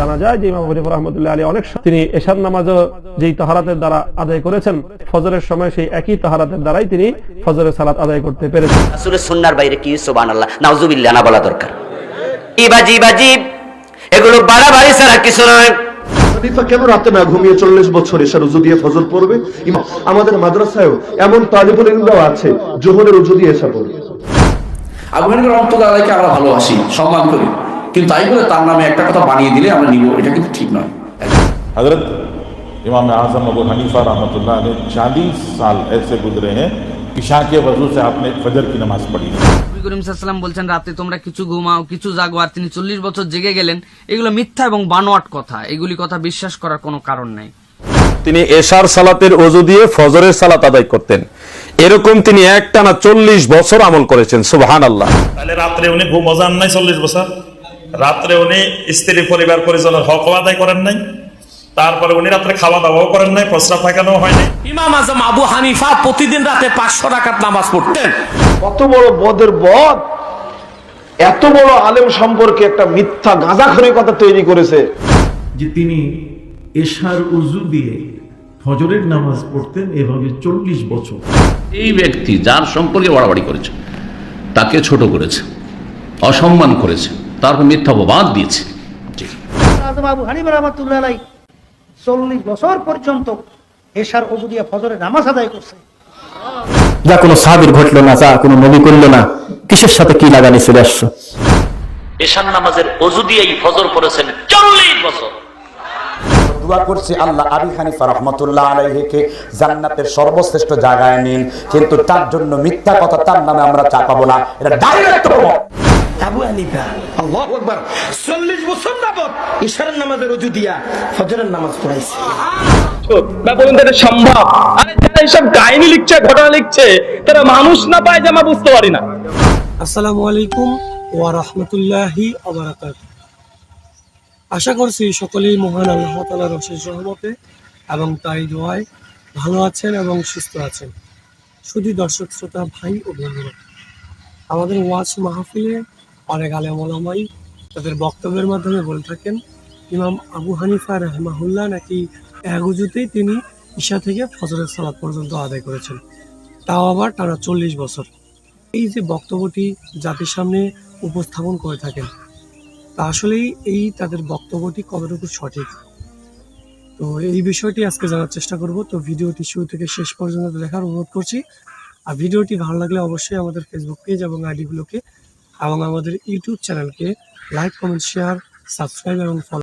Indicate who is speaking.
Speaker 1: জানা যায় যে ইমাম হরিফ রহমতুল্লাহ আলী অনেক তিনি এশার নামাজও যেই তাহারাতের দ্বারা আদায় করেছেন ফজরের সময় সেই একই তাহারাতের দ্বারাই তিনি ফজরের সালাত আদায় করতে পেরেছেন।
Speaker 2: রাসূলের সুন্নাহর বাইরে কি? আল্লাহ নাউজুবিল্লাহ না বলা দরকার। ইবাজি বাজি এগুলো বাড়াবাড়ি ছাড়া কিছু নয়।
Speaker 3: খলিফা কেন রাতে না ঘুমিয়ে চল্লিশ বছর এসে রুজু দিয়ে ফজল পড়বে? আমাদের মাদ্রাসায়ও এমন তালিবুল ইলমরাও আছে জোহরের রুজু দিয়ে এসে পড়বে।
Speaker 4: আবু হানিফা রহমতুল্লাহ আলাইকে আমরা ভালোবাসি সম্মান করি। কিন্তু তাই বলে তার নামে একটা কথা বানিয়ে দিলে আমরা নিব এটা কিন্তু ঠিক নয়
Speaker 5: हजरत इमाम आजम अबू हनीफा रहमतुल्लाह ने चालीस साल ऐसे गुजरे हैं इशा के वजू से आपने फजर की नमाज पढ़ी है
Speaker 6: নবী করিম সাল্লাম বলছেন রাতে তোমরা কিছু ঘুমাও কিছু জাগো আর তিনি চল্লিশ বছর জেগে গেলেন এগুলো মিথ্যা এবং বানোয়াট কথা এগুলি কথা বিশ্বাস করার কোনো কারণ নাই
Speaker 7: তিনি এশার সালাতের অজু দিয়ে ফজরের সালাত আদায় করতেন এরকম তিনি একটানা চল্লিশ বছর আমল করেছেন সুবহান আল্লাহ
Speaker 8: তাহলে রাত্রে উনি ঘুম যান নাই চল্লিশ বছর রাত্রে উনি স্ত্রী পরিবার পরিজনের হক আদায় করেন নাই। তারপরে উনি রাত্রে খাওয়া দাওয়াও করেন নাই প্রস্রাব পায়খানাও হয়নি
Speaker 9: ইমাম আজম আবু হানিফা প্রতিদিন রাতে পাঁচশো টাকার নামাজ পড়তেন।
Speaker 3: কত বড় বদের বদ। এত বড় আলেম সম্পর্কে একটা মিথ্যা গাঁজাখড়ি কথা তৈরি করেছে।
Speaker 10: যে তিনি এশার উজু দিয়ে ফজরের নামাজ পড়তেন এভাবে চল্লিশ বছর।
Speaker 4: এই ব্যক্তি যার সম্পর্কে বাড়াবাড়ি করেছে তাকে ছোট করেছে অসম্মান করেছে। তারপর মিথ্যা অপবাদ দিয়েছে।
Speaker 11: আবু হানিফা রহমতুল্লাহ আলাই চল্লিশ বছর পর্যন্ত এশার অজু দিয়ে ফজরের নামাজ আদায় করছে।
Speaker 7: যা কোনো সাহাবির ঘটলো না যা কোনো নবী করল না কিসের সাথে কি লাগানি চলে আসছো?
Speaker 2: এশার নামাজের অজু দিয়েই ফজর পড়েছেন চল্লিশ বছর।
Speaker 12: দোয়া করছি আল্লাহ আবি হানিফা রহমতুল্লাহ আলাইহিকে জান্নাতের সর্বশ্রেষ্ঠ জায়গায় নিন কিন্তু তার জন্য মিথ্যা কথা তার নামে আমরা চাপাবো না। এটা ডাইরেক্ট
Speaker 9: আবু হানিফা। আল্লাহ আকবার। চল্লিশ বছর যাবত ইশারের নামাজের রুজু দিয়া ফজরের নামাজ পড়াইছে।
Speaker 1: বলুন এটা সম্ভব? আরে যারা এইসব কাহিনী লিখছে ঘটনা লিখছে তারা মানুষ না পায় আমরা বুঝতে পারি না।
Speaker 10: আসসালামু আলাইকুম ওয়া রাহমাতুল্লাহি ওয়া বারাকাতুহু। আশা করছি সকলেই মহান আল্লাহ তাআলার অশেষ রহমতে এবং তাই দোয়ায় ভালো আছেন এবং সুস্থ আছেন। শুধু দর্শক শ্রোতা ভাই ও বন্ধুরা আমাদের ওয়াজ মাহফিলে অনেক আলেম ওলামাই তাদের বক্তব্যের মাধ্যমে বলে থাকেন, ইমাম আবু হানিফা রহমাহুল্লাহ নাকি এক উজুতেই তিনি ঈশা থেকে ফজরের সালাত পর্যন্ত আদায় করেছেন। তাও আবার টানা চল্লিশ বছর। এই যে বক্তব্যটি জাতির সামনে উপস্থাপন করে থাকেন, তা আসলেই এই তাদের বক্তব্যটি কতটুকু সঠিক? তো এই বিষয়টি আজকে জানার চেষ্টা করব। তো ভিডিওটি শুরু থেকে শেষ পর্যন্ত দেখার অনুরোধ করছি। আর ভিডিওটি ভালো লাগলে অবশ্যই আমাদের ফেসবুক পেজ এবং আইডিগুলোকে এবং আমাদের ইউটিউব চ্যানেলকে লাইক কমেন্ট শেয়ার সাবস্ক্রাইব এবং ফলো